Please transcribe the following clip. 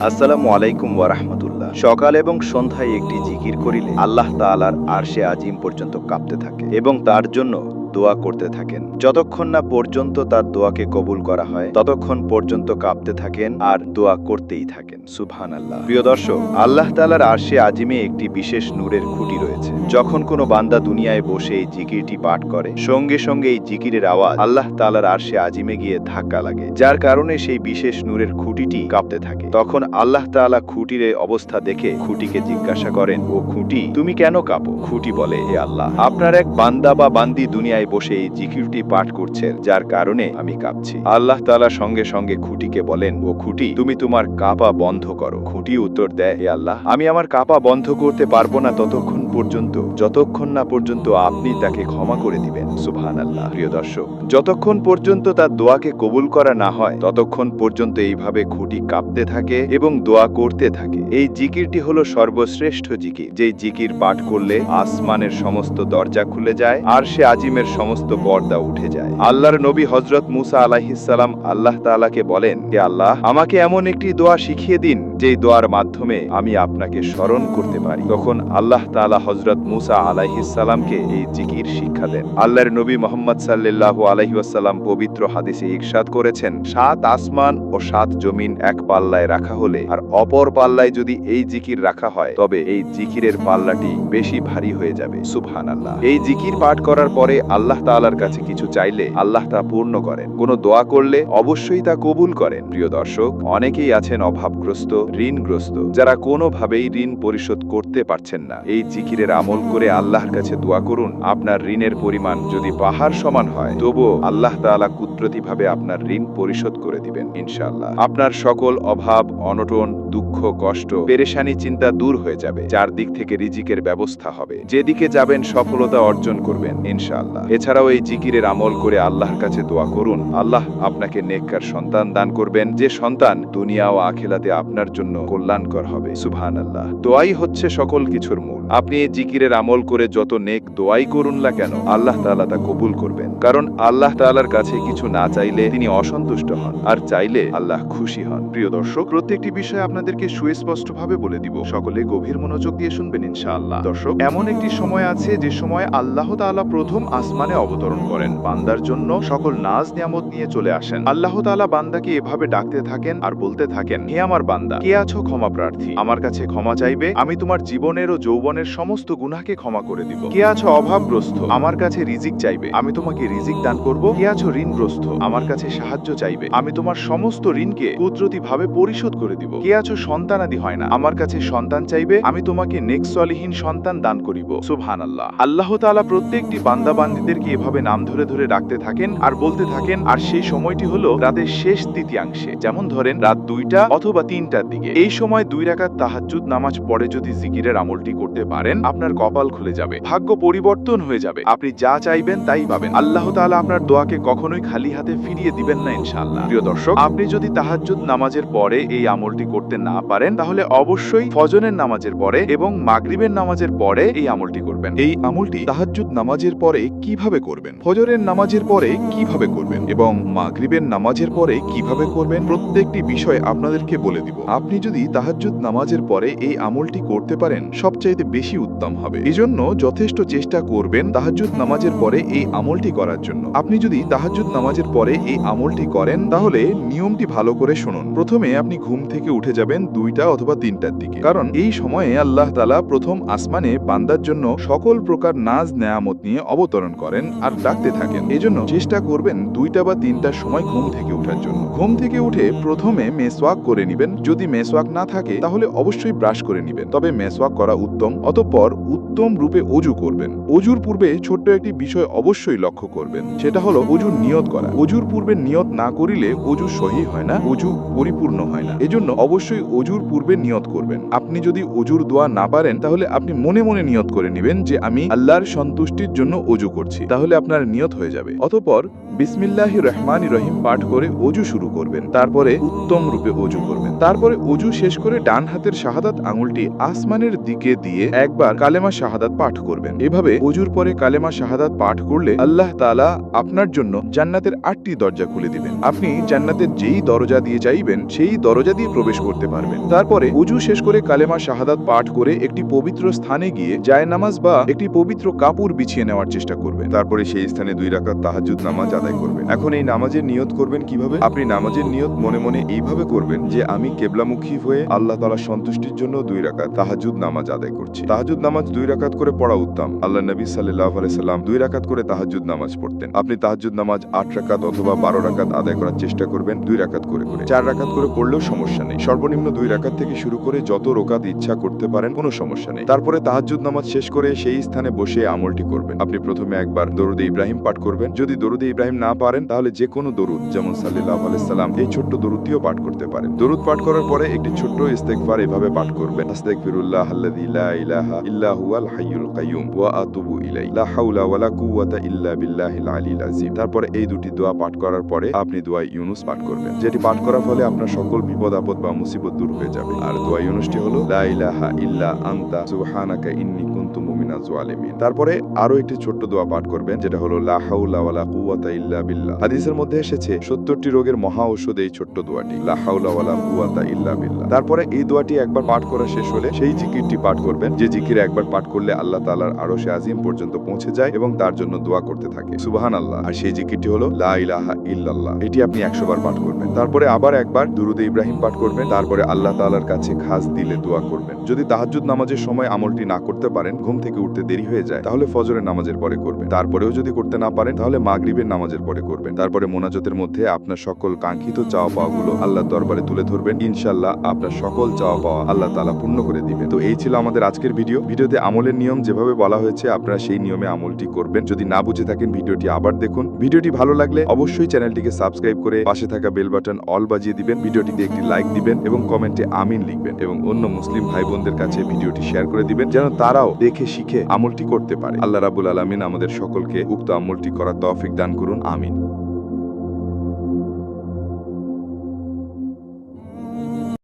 আসসালামু আলাইকুম ওয়ারাহমতুল্লাহ সকাল এবং সন্ধ্যায় একটি জিকির করিলে আল্লাহ তালার আরশে আজিম পর্যন্ত কাঁপতে থাকে এবং তার জন্য দোয়া করতে থাকেন। যতক্ষণ না পর্যন্ত তার দোয়াকে কবুল করা হয়, ততক্ষণ পর্যন্ত কাঁপতে থাকেন আর দোয়া করতেই থাকেন। সুবহান আল্লাহ প্রিয় দর্শক, আল্লাহ তাআলার আরশে আজিমে একটি বিশেষ নূরের খুঁটি রয়েছে। যখন কোনো বান্দা দুনিয়ায় বসে এই জিকিরটি পাঠ করে, সঙ্গে সঙ্গে এই জিকিরের আওয়াজ আল্লাহ তালার আরশে আজিমে গিয়ে ধাক্কা লাগে। যার কারণে সেই বিশেষ নূরের খুঁটিটি কাঁপতে থাকে। তখন আল্লাহ তাআলা খুঁটির অবস্থা দেখে খুঁটিকে জিজ্ঞাসা করেন, ও খুঁটি, তুমি কেন কাঁপো? খুঁটি বলে, হে আল্লাহ, আপনার এক বান্দা বা বান্দি দুনিয়ায় বসে এই জিকিরটি পাঠ করছেন, যার কারণে আমি কাঁপছি। আল্লাহ তাআলা সঙ্গে সঙ্গে খুঁটিকে বলেন, ও খুঁটি, তুমি তোমার কাঁপা বন্ধ করো। খুঁটি উত্তর দেয়, হে আল্লাহ, আমি আমার কাঁপা বন্ধ করতে পারব না ততক্ষণ পর্যন্ত, যতক্ষণ না পর্যন্ত আপনি তাকে ক্ষমা করে দিবেন। সুবহান আল্লাহ প্রিয় দর্শক, যতক্ষণ পর্যন্ত তার দোয়াকে কবুল করা না হয়, ততক্ষণ পর্যন্ত এইভাবে খুঁটি কাঁপতে থাকে এবং দোয়া করতে থাকে। এই জিকিরটি হলো সর্বশ্রেষ্ঠ জিকির। যেই জিকির পাঠ করলে আসমানের সমস্ত দরজা খুলে যায়, আর সে আজিমের সমস্ত পর্দা উঠে যায়। আল্লাহর নবী হজরত মুসা আলাহিসাল্লাম আল্লাহ তাআলাকে বলেন, হে আল্লাহ, আমাকে এমন একটি দোয়া শিখিয়ে দিন, যেই দোয়ার মাধ্যমে আমি আপনাকে স্মরণ করতে পারি। তখন আল্লাহ তাআলা হজরত মুসা আলাইহিসাল্লামকে এই জিকির শিক্ষা দেন। আল্লাহর নবী মোহাম্মদ সাল্লাহ আলাইহাসাল্লাম পবিত্র হাদিসে ইরশাদ করেছেন, সাত আসমান ও সাত জমিন এক পাল্লায় রাখা হলে আর অপর পাল্লায় যদি এই জিকির রাখা হয়, তবে এই জিকিরের পাল্লাটি বেশি ভারী হয়ে যাবে। সুবহান আল্লাহ এই জিকির পাঠ করার পরে আল্লাহ তাআলার কাছে কিছু চাইলে আল্লাহ তা পূর্ণ করেন। কোনো দোয়া করলে অবশ্যই তা কবুল করেন। প্রিয় দর্শক, অনেকেই আছেন অভাবগ্রস্ত, ঋণগ্রস্ত, যারা কোনোভাবেই ঋণ পরিশোধ করতে পারছেন না। এই জিকিরের আমল করে আল্লাহর কাছে দোয়া করুন, আপনার ঋণের পরিমাণ যদি পাহাড় সমান হয়, তবুও আল্লাহ তাআলা কুদরতিভাবে আপনার ঋণ পরিশোধ করে দিবেন, ইনশাআল্লাহ। আপনার সকল অভাব, অনটন দুঃখ, কষ্ট, পেরেশানি, চিন্তা দূর হয়ে যাবে। চারদিক থেকে রিজিকের ব্যবস্থা হবে। যেদিকে যাবেন, সফলতা অর্জন করবেন, ইনশাআল্লাহ। এছাড়াও এই জিকিরের আমল করে আল্লাহর কাছে দোয়া করুন। আল্লাহ আপনাকে নেককার সন্তান দান করবেন। যে সন্তান দুনিয়া ও আখিরাতে আপনার জন্য কল্যাণকর হবে। সুবহান আল্লাহ দোয়াই হচ্ছে সকল কিছুর মূল। আপনি এই জিকিরের আমল করে যত নেক দোয়াই করুন না কেন, আল্লাহ তাআলা তা কবুল করবেন। কারণ আল্লাহ তাআলার কাছে কিছু না চাইলে তিনি অসন্তুষ্ট হন। আর চাইলে আল্লাহ খুশি হন। প্রিয় দর্শক, প্রত্যেকটি বিষয় আপনাদেরকে সুস্পষ্টভাবে বলে দিব, সকলে গভীর মনোযোগ দিয়ে শুনবেন ইনশাআল্লাহ। দর্শক, এমন একটি সময় আছে যে সময় আল্লাহ তাআলা প্রথম আসমানে অবতরণ করেন। বান্দার জন্য সকল নাজ নিয়ামত নিয়ে চলে আসেন। আল্লাহ তাআলা বান্দাকে এভাবে ডাকতে থাকেন আর বলতে থাকেন, হে আমার বান্দা, কে আছো ক্ষমা প্রার্থী? আমার কাছে ক্ষমা চাইবে, আমি তোমার জীবনের ও যৌবনের সমস্ত গুনাহকে ক্ষমা করে দিব। কে আছো অভাবগ্রস্ত? আমার কাছে রিজিক চাইবে, আমি তোমাকে রিজিক দান করব। কে আছো ঋণগ্রস্ত? আমার কাছে সাহায্য চাইবে, আমি তোমার সমস্ত ঋণকে কুদরতি ভাবে পরিশোধ করে দিব। কে আছো সন্তানাদি হয় না। আমার কাছে সন্তান চাইবে, আমি তোমাকে নেক্সট সলিহীন সন্তান দান করিব। সুবহান আল্লাহ আল্লাহ তাআলা প্রত্যেকটি বান্দা বান্দিদেরকে এভাবে নাম ধরে ধরে ডাকতে থাকেন আর বলতে থাকেন, আর সেই সময়টি হলো রাতের শেষ তৃতীয়াংশে। যেমন ধরেন রাত দুইটা অথবা তিনটার দিকে। এই সময় দুই রাকাত তাহাজ্জুদ নামাজ পড়ে যদি জিকিরের আমলটি করতে পারেন, আপনার কপাল খুলে যাবে, ভাগ্য পরিবর্তন হয়ে যাবে। আপনি যা চাইবেন তাই পাবেন। আল্লাহ তাআলা আপনার দোয়াকে কখনোই খালি হাতে ফিরিয়ে দিবেন না ইনশাআল্লাহ। প্রিয় দর্শক, আপনি যদি তাহাজ্জুদ নামাজের পরে এই আমলটি করতে না পারেন, তাহলে অবশ্যই ফজরের নামাজের পরে এবং মাগরিবের নামাজের পরে এই আমলটি করবেন। এই আমলটি তাহাজ্জুদ নামাজের পরে কীভাবে করবেন? ফজরের নামাজের পরে কীভাবে করবেন? এবং মাগরিবের নামাজের পরে কীভাবে করবেন? প্রত্যেকটি বিষয় আপনাদেরকে বলে দিব। আপনি যদি তাহাজ্জুদ নামাজের পরে এই আমলটি করতে পারেন, সবচাইতে বেশি উত্তম হবে। এজন্য যথেষ্ট চেষ্টা করবেন তাহাজ্জুদ নামাজের পরে এই আমলটি করার জন্য। আপনি যদি তাহাজ্জুদ নামাজের পরে এই আমলটি করেন, তাহলে নিয়মটি ভালো করে শুনুন। প্রথমে আপনি ঘুম থেকে উঠে যাবেন। দুইটা অথবা তিনটার দিকে। কারণ এই সময়ে আল্লাহ তালা প্রথম আসমানে বান্দার জন্য সকল প্রকার নাজ, নেয়ামত নিয়ে অবতরণ করেন আর ডাকতে থাকেন। এজন্য চেষ্টা করবেন দুইটা বা তিনটার সময় ঘুম থেকে ওঠার জন্য। ঘুম থেকে উঠে প্রথমে মেসওয়াক করে নেবেন। যদি মেসওয়াক না থাকে, তাহলে অবশ্যই ব্রাশ করে নেবেন। তবে মেসওয়াক করা উত্তম, অতঃপর উত্তম রূপে অজু করবেন। অজুর পূর্বে ছোট্ট একটি বিষয় অবশ্যই লক্ষ্য করবেন। সেটা হলো অজুর নিয়ত করা। অজুর পূর্বে নিয়ত না করিলে অজু সহি হয় না, অজু পরিপূর্ণ হয় না। এজন্য অবশ্যই অজুর পূর্বে নিয়ত করবেন। আপনি যদি অজুর দোয়া না পারেন, তাহলে আপনি মনে মনে নিয়ত করে নেবেন যে আমি আল্লাহর সন্তুষ্টির জন্য অজু করছি। তাহলে আপনার নিয়ত হয়ে যাবে। অতঃপর বিসমিল্লাহ রহমান রহিম পাঠ করে অজু শুরু করবেন। তারপরে উত্তম রূপে অজু করবেন। তারপরে অজু শেষ করে ডান হাতের শাহাদাত আঙুলটি আসমানের দিকে দিয়ে একবার কালেমা শাহাদাত পাঠ করবেন। এভাবে অজুর পরে কালেমা শাহাদাত পাঠ করলে আল্লাহ তালা আপনার জন্য জান্নাতের আটটি দরজা খুলে দিবেন। পারবেন। আপনি জান্নাতের যেই দরজা দিয়ে চাইবেন সেই দরজা দিয়ে প্রবেশ করতে পারবেন। তারপরে উজু শেষ করে কালেমা শাহাদাত পাঠ করে একটি পবিত্র স্থানে গিয়ে জায়নামাজ বা একটি পবিত্র কাপড় বিছিয়ে নেওয়ার চেষ্টা করবেন। তারপরে সেই স্থানে দুই রাকাত তাহাজ্জুদ নামাজ আদায় করবেন। এখন এই নামাজের নিয়ত করবেন কীভাবে? আপনি নামাজের নিয়ত মনে মনে এইভাবে করবেন যে, আমি কেবলামুখী হয়ে আল্লাহ তাআলা সন্তুষ্টির জন্য দুই রাকাত তাহাজ্জুদ নামাজ আদায় করছি। তাহাজ্জুদ নামাজ দুই রাকাত করে পড়া উত্তম। আল্লাহ নবী সাল্লাল্লাহু আলাইহি সাল্লাম দুই রাকাত করে তাহাজ্জুদ নামাজ পড়তেন। আপনি তাহাজ্জুদ নামাজ আট রাকাত অথবা বারো রাকাত আদায় করার চেষ্টা করবেন দুই রাকাত করে করে। চার রাকাত করে পড়লেও সমস্যা নেই। সর্বনিম্ন দুই রাকাত থেকে শুরু করে যত রোকাত ইচ্ছা করতে পারেন, কোনো সমস্যা নেই। তারপরে তাহাজ্জুদ নামাজ শেষ করে সেই স্থানে বসে আমলটি করবেন। আপনি প্রথমে একবার দরুদে ইব্রাহিম পাঠ করবেন। যদি দরুদে ইব্রাহিম না পারেন, তাহলে যে কোনো দরুদ, যেমন সাল্লাল্লাহু আলাইহি সাল্লাম, এই ছোট্ট দরুদটিও পাঠ করতে পারেন। দরুদ পাঠ করার পরে একটি ছোট্ট ইস্তেগফার এভাবে পাঠ করবেন। আস্তাগফিরুল্লাহ আল্লাযী ইলাহা ইল্লা হুয়াল হাইয়ুল কাইয়ুম ওয়া আতুবু ইলাই লা হাওলা ওয়ালা কুওয়াতা ইল্লা বিল্লাহিল আলিল তারপরে এই দুটি দোয়া পাঠ করার পরে আপনি দোয়া ইউনুস পাঠ করবেন, যেটি পাঠ করার ফলে আপনার সকল বিপদ, আপদ বা মুসিবত দূর হয়ে যাবে। আর দোয়া ইউনুসটি হলো, লা ইলাহা ইল্লা আন্তা, সুবহানাকা ইন্নী কুনতু মিনাজ তারপরে আরও একটি ছোট্ট দোয়া পাঠ করবেন, যেটা হলো, লা হাওলা ওয়ালা ইল্লা বিল্লাহ। হাদিসের মধ্যে এসেছে 70টি রোগের মহা ঔষধ এই ছোট্ট দোয়াটি, লা হাওলা ওয়ালা ইল্লা বিল্লাহ। তারপরে এই দোয়াটি একবার পাঠ করা শেষ হলে সেই জিকিরটি পাঠ করবেন, যে জিকির একবার পাঠ করলে আল্লাহ তাআলার সে আজিম পর্যন্ত পৌঁছে যায় এবং তার জন্য দোয়া করতে থাকে। সুবাহান আল্লাহ আর সেই জিকিরটি হলো, লা ইলাহা ইল্লাল্লাহ। এটি আপনি 100 বার পাঠ করবেন। তারপরে আবার একবার দুরুদে ইব্রাহিম পাঠ করবেন। তারপরে আল্লাহ তাআলার কাছে খাস দিলে দোয়া করবেন। যদি তাহাজ্জুদ নামাজের সময় আমলটি না করতে পারেন ঘুম থেকে উঠতে দেরি হয়ে যায়, তাহলে ফজরের নামাজের পরে করবেন। তারপরেও যদি করতে না পারেন, তাহলে মাগরিবের নামাজের পরে করবেন। তারপরে মোনাজতের মধ্যে আপনার সকল কাঙ্ক্ষিত চাওয়া পাওয়াগুলো আল্লাহর দরবারে তুলে ধরবেন। ইনশাল্লাহ আপনার সকল চাওয়া পাওয়া আল্লাহ তাআলা পূর্ণ করে দিবেন। তো এই ছিল আমাদের আজকের ভিডিও। ভিডিওতে আমলের নিয়ম যেভাবে বলা হয়েছে, আপনারা সেই নিয়মে আমলটি করবেন। যদি না বুঝে থাকেন, ভিডিওটি আবার দেখুন। ভিডিওটি ভালো লাগলে অবশ্যই চ্যানেলটিকে সাবস্ক্রাইব করে পাশে থাকা বেল বাটন অল বাজিয়ে দিবেন। ভিডিওটিতে একটি লাইক দিবেন এবং কমেন্টে আমিন লিখবেন এবং অন্য মুসলিম ভাই বোনদের কাছে ভিডিওটি শেয়ার করে দিবেন, যেন তারাও দেখে শিখে আমলটি করতে পারে। আল্লাহ রাবুল আলমিন আমাদের সকলকে উক্ত আমলটি করার তৌফিক দান করুন, আমিন।